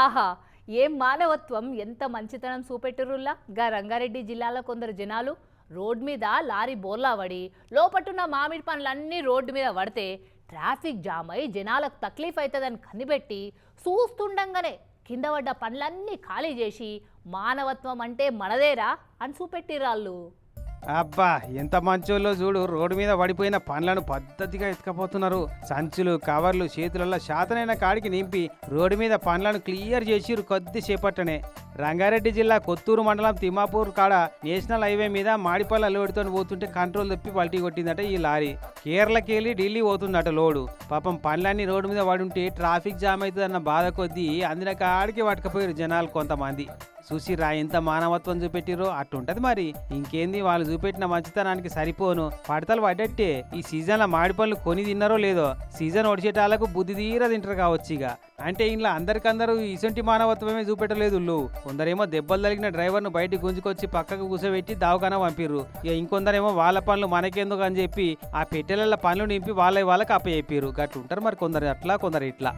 ఆహా ఏం మానవత్వం? ఎంత మంచితనం చూపెట్టురుల్లా? గా రంగారెడ్డి జిల్లాలో కొందరు జనాలు రోడ్ మీద లారీ బోర్లా పడి లోపట్టున్న మామిడి పండ్లన్నీ రోడ్డు మీద పడితే ట్రాఫిక్ జామ్ అయి జనాలకు తక్లీఫ్ అవుతుందని కనిపెట్టి చూస్తుండగానే కింద పడ్డ పండ్లన్నీ ఖాళీ చేసి మానవత్వం అంటే మనదేరా అని చూపెట్టిరాళ్ళు అబ్బా ఎంత మంచోళ్ళో చూడు రోడ్డు మీద పడిపోయిన పండ్లను పద్ధతిగా ఎత్తుకపోతున్నారు. సంచులు కవర్లు చేతులలో శాతనైన కాడికి నింపి రోడ్డు మీద పండ్లను క్లియర్ చేసిరు కొద్దిసేపట్టనే రంగారెడ్డి జిల్లా కొత్తూరు మండలం తిమ్మాపూర్ కాడ నేషనల్ హైవే మీద మాడిపల్ల లోడుతో పోతుంటే కంట్రోల్ తప్పి పల్టీ కొట్టిందట ఈ లారీ. కేరళకి వెళ్ళి ఢిల్లీ పోతుందట లోడు. పాపం పండ్లన్నీ రోడ్డు మీద పడుంటే ట్రాఫిక్ జామ్ అవుతుందన్న బాధ కొద్దీ అందిన కాడికి పట్టుకపోయారు జనాలు కొంతమంది. చూసిరా ఎంత మానవత్వం చూపెట్టిరో అట్టుంటది మరి. ఇంకేంది వాళ్ళు చూపెట్టిన మంచితనానికి సరిపోను. పడతలు పడ్డట్టే ఈ సీజన్లో మాడి పళ్ళు కొని తిన్నారో లేదో సీజన్ ఒడిచేటాలకు బుద్ధి తీర తింటారు కావచ్చు ఇక అంటే ఇంట్లో అందరికందరూ ఇసొంటి మానవత్వమే చూపెట్టలేదు కొందరేమో దెబ్బలు తగిలిన డ్రైవర్ను బయట గుంజుకొచ్చి పక్కకు కూర్చోబెట్టి దావకాన పంపిర్రు. ఇక ఇంకొందరేమో వాళ్ళ పనులు మనకెందుకు అని చెప్పి ఆ పెట్టెల పనులు నింపి వాళ్ళ వాళ్ళకి అప్పచెప్పారు చెప్పారు ఉంటారు మరి కొందరు అట్లా కొందరు ఇట్లా.